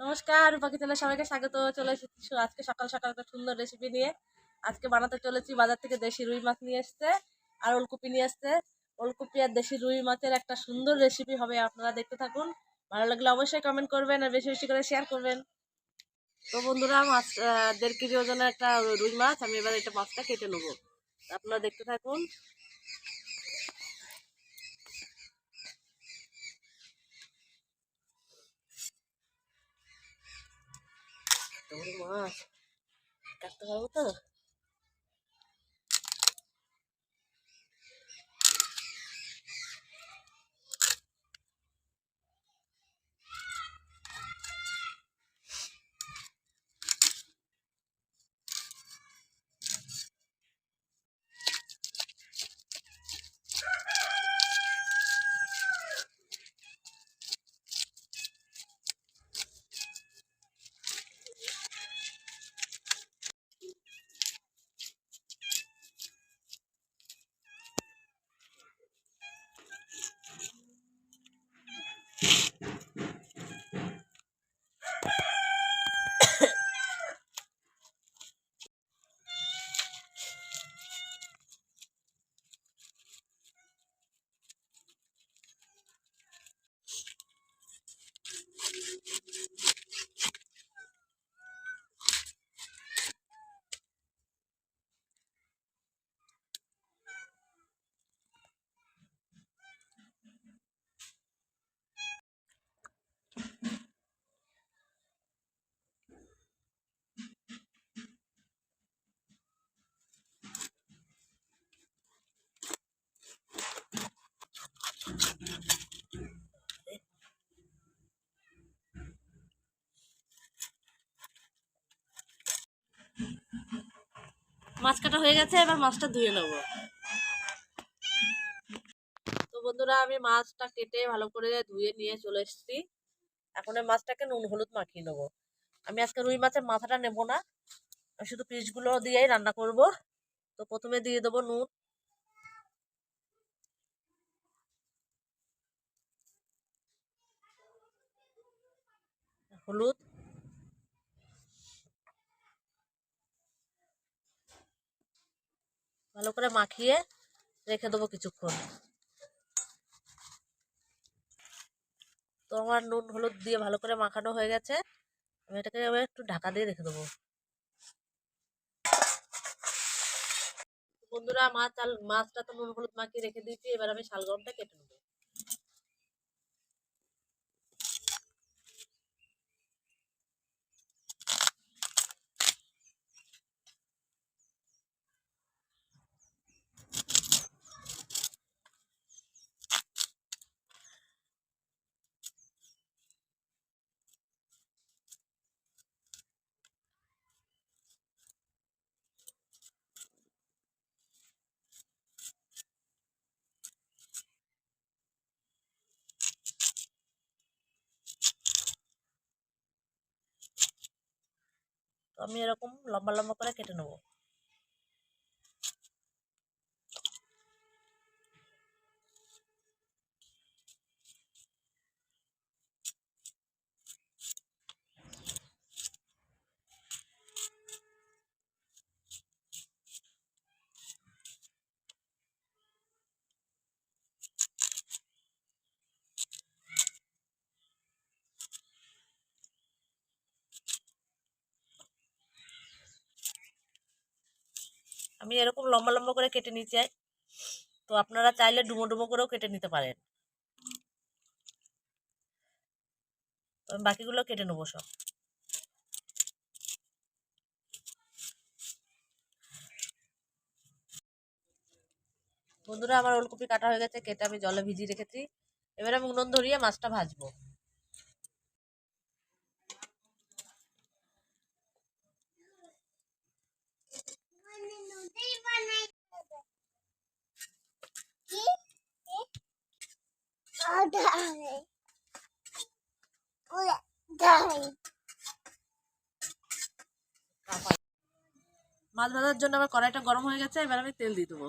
নমস্কার রূপাকি চ্যানেলে সবাইকে স্বাগত। চলে এসেছি আজকে সকাল সকাল একটা সুন্দর রেসিপি নিয়ে। আজকে বানাতে চলেছি বাজার থেকে দেশি রুই মাছ নিয়ে এসছে আর ওলকপি নিয়ে এসছে। ওলকপি আর দেশি রুই মাছের একটা সুন্দর রেসিপি হবে, আপনারা দেখতে থাকুন। ভালো লাগলে অবশ্যই কমেন্ট করবেন আর বেশি বেশি করে শেয়ার করবেন। তো বন্ধুরা, মাছ দেড় কেজি ওজনের একটা রুই মাছ, আমি এবার এটা মাছটা কেটে নেব। আপনারা দেখতে থাকুন। তোর মাছ কাটতে পারব তো মাছ কাটা হয়ে গেছে, এবার মাছটা ধুয়ে নেব। তো বন্ধুরা, আমি মাছটা কেটে ভালো করে ধুয়ে নিয়ে চলে এসেছি। এখন এই মাছটাকে নুন, হলুদ মাখিয়ে নেব। আমি আজকে রুই মাছের মাথাটা নেব না। আমি শুধু পিসগুলো দিয়েই রান্না করব। তো প্রথমে দিয়ে দেবো নুন। হলুদ। ভালো করে মাখিয়ে রেখে দেবো কিছুক্ষণ। তো আমার নুন হলুদ দিয়ে ভালো করে মাখানো হয়ে গেছে। আমি এটাকে এবার একটু ঢাকা দিয়ে রেখে দেবো। বন্ধুরা মাছ আর মাছটা তো নুন হলুদ মাখিয়ে রেখে দিয়েছি, এবার আমি শালগমটা কেটে নেব। আমি এরকম লম্বা লম্বা করে কেটে নেব। আমি এরকম লম্বা লম্বা করে কেটে নিতে চাই। তো আপনারা চাইলে ডুমো ডুমো করেও কেটে নিতে পারেন। আমি বাকিগুলো কেটে নেব সব। বন্ধুরা, আমার ওলকপি কাটা হয়ে গেছে, কেটে আমি জলে ভিজিয়ে রেখেছি। এবার আমি উনুন ধরিয়ে মাছটা ভাজবো। মাছ ভাজার জন্য আমার কড়াইটা গরম হয়ে গেছে এবার আমি তেল দিয়ে দেবো।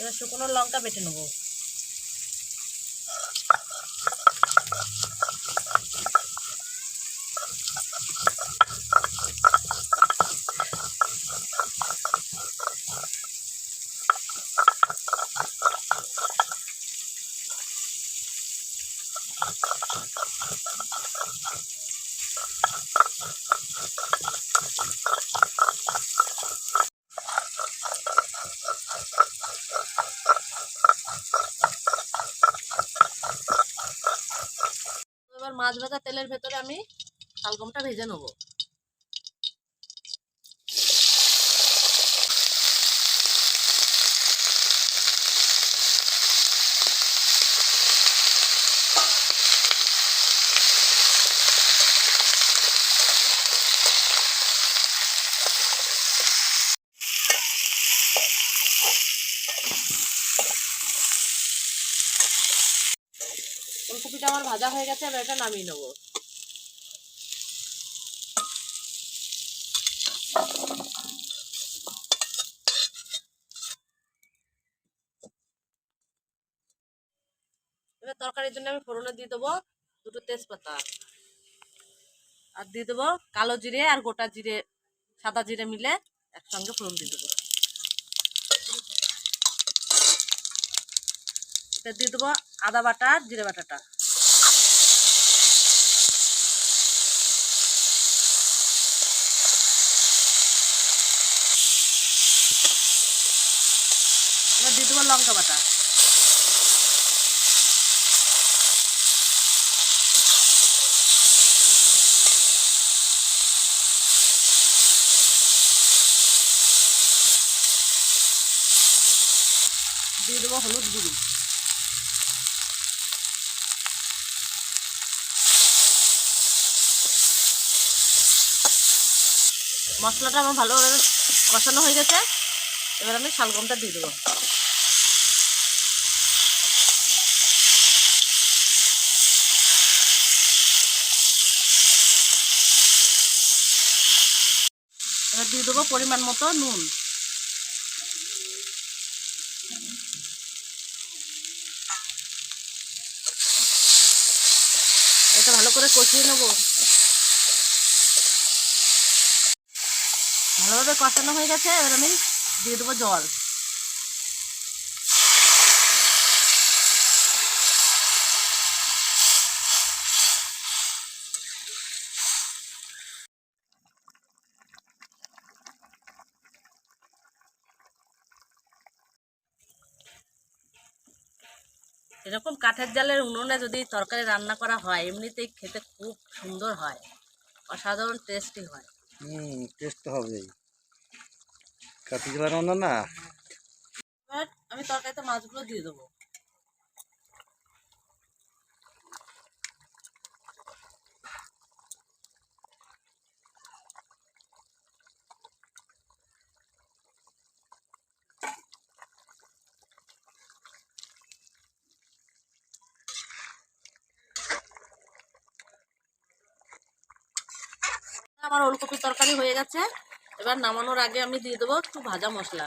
এবার শুকনো লঙ্কা বেটে নেব এবার মাছ ভাজা তেলের ভেতরে আমি শালগমটা ভেজে নেব। ফুলকপিটা আমার ভাজা হয়ে গেছে, এবার এটা নামিয়ে নেব। এবার তরকারির জন্য আমি ফোড়নে দিয়ে দেবো দুটো তেজপাতা। আর দিয়ে দেবো কালো জিরে আর গোটা জিরে, সাদা জিরে মিলে একসঙ্গে ফোড়ন দিয়ে দেবো। এটা দিয়ে দেবো আদা বাটা জিরে বাটাটা এবার দিয়ে দেবো লঙ্কা বাটা। দিয়ে দেবো হলুদ গুঁড়ি। মশলাটা আমার ভালোভাবে কষানো হয়ে গেছে। এবার আমি শালগমটা দিয়ে দেবো এবার দিয়ে দেবো পরিমাণ মতো নুন। এটা ভালো করে কষিয়ে নেব। ভালোভাবে কষানো হয়ে গেছে, এবার আমি দিয়ে দেবো জল। এরকম কাঠের জালের উনুনে যদি তরকারি রান্না করা হয় এমনিতেই খেতে খুব সুন্দর হয়। অসাধারণ টেস্টি হয়। হুম টেস্ট তো হবেই। জালের জেলা রান্না না? আমি তরকারিতে মাছগুলো দিয়ে দেবো। আমার ওলকপির তরকারি হয়ে গেছে। এবার নামানোর আগে আমি দিয়ে দেবো একটু ভাজা মশলা।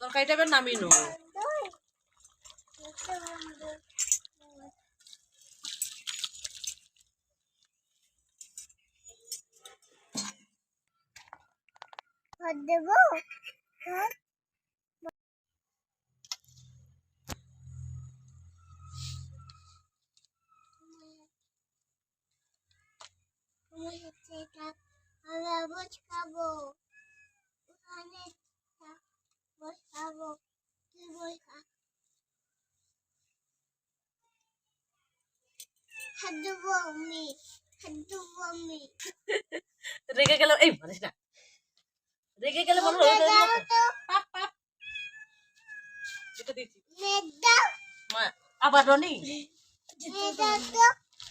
তরকারিটা এবার নামিয়ে নেব। দেবো? আমরা বস খাব। ওখানে বস খাব। তুই বস খা হাত দেবো আমি হাত দেবো আমি রেগে গেল, এই মানিস না। গেলে মনে হয় পাপ পাপ। এটা দিচ্ছি মা আবার রনি? মেদা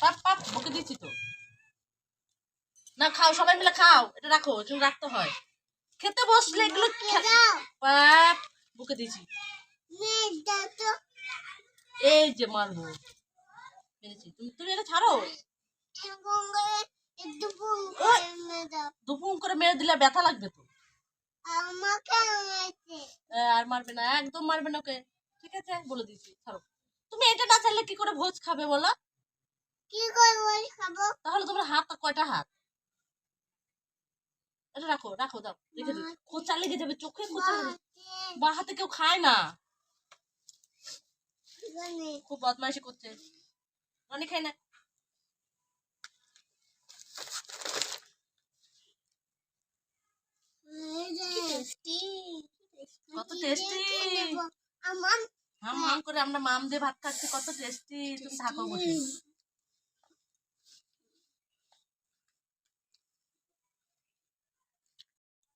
পাপ পাপ ওকে দিচ্ছি তো। না খাও সবাই মিলে খাও। এটা রাখো এগুলো রাখতে হয়। খেতে বসলে এগুলো পাপ বুকে এই যে মারবো। তুমি তুমি এটা ছাড়ো? এখন করে মেরে দিলে ব্যথা লাগবে তো। আর মারবে না একদম মারবে না ওকে। ঠিক আছে বলে দিচ্ছি ছাড়ো। তুমি এটা না চাইলে কি করে ভোজ খাবে বলো? কি করে বস খাব? তাহলে তোমার হাত কয়টা হাত? এটা রাখো রাখো দাও রেখে দিই খোঁচা লেগে যাবে চোখে খোঁচা লেগে বা হাতে কেউ খায় না। খুব বদমাইশি করছে। অনেক খায় না। কত tasty। হাম হাম করে আমরা মাম দিয়ে ভাত খাচ্ছি কত টেস্টি তুমি থাকো বসে।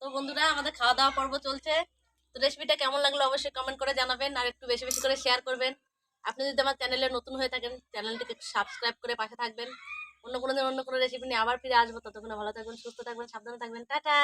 তো বন্ধুরা আমাদের খাওয়া দাওয়া পর্ব চলছে। তো রেসিপিটা কেমন লাগল অবশ্যই কমেন্ট করে জানাবেন আর একটু বেশি বেশি করে শেয়ার করবেন। আপনি যদি আমার চ্যানেলে নতুন হয়ে থাকেন চ্যানেলটিকে সাবস্ক্রাইব করে পাশে থাকবেন। অন্য কোনো দিন অন্য কোনো রেসিপি নিয়ে আবার ফিরে আসব। ততক্ষণে ভালো থাকবেন সুস্থ থাকবেন সাবধানে থাকবেন। টাটা!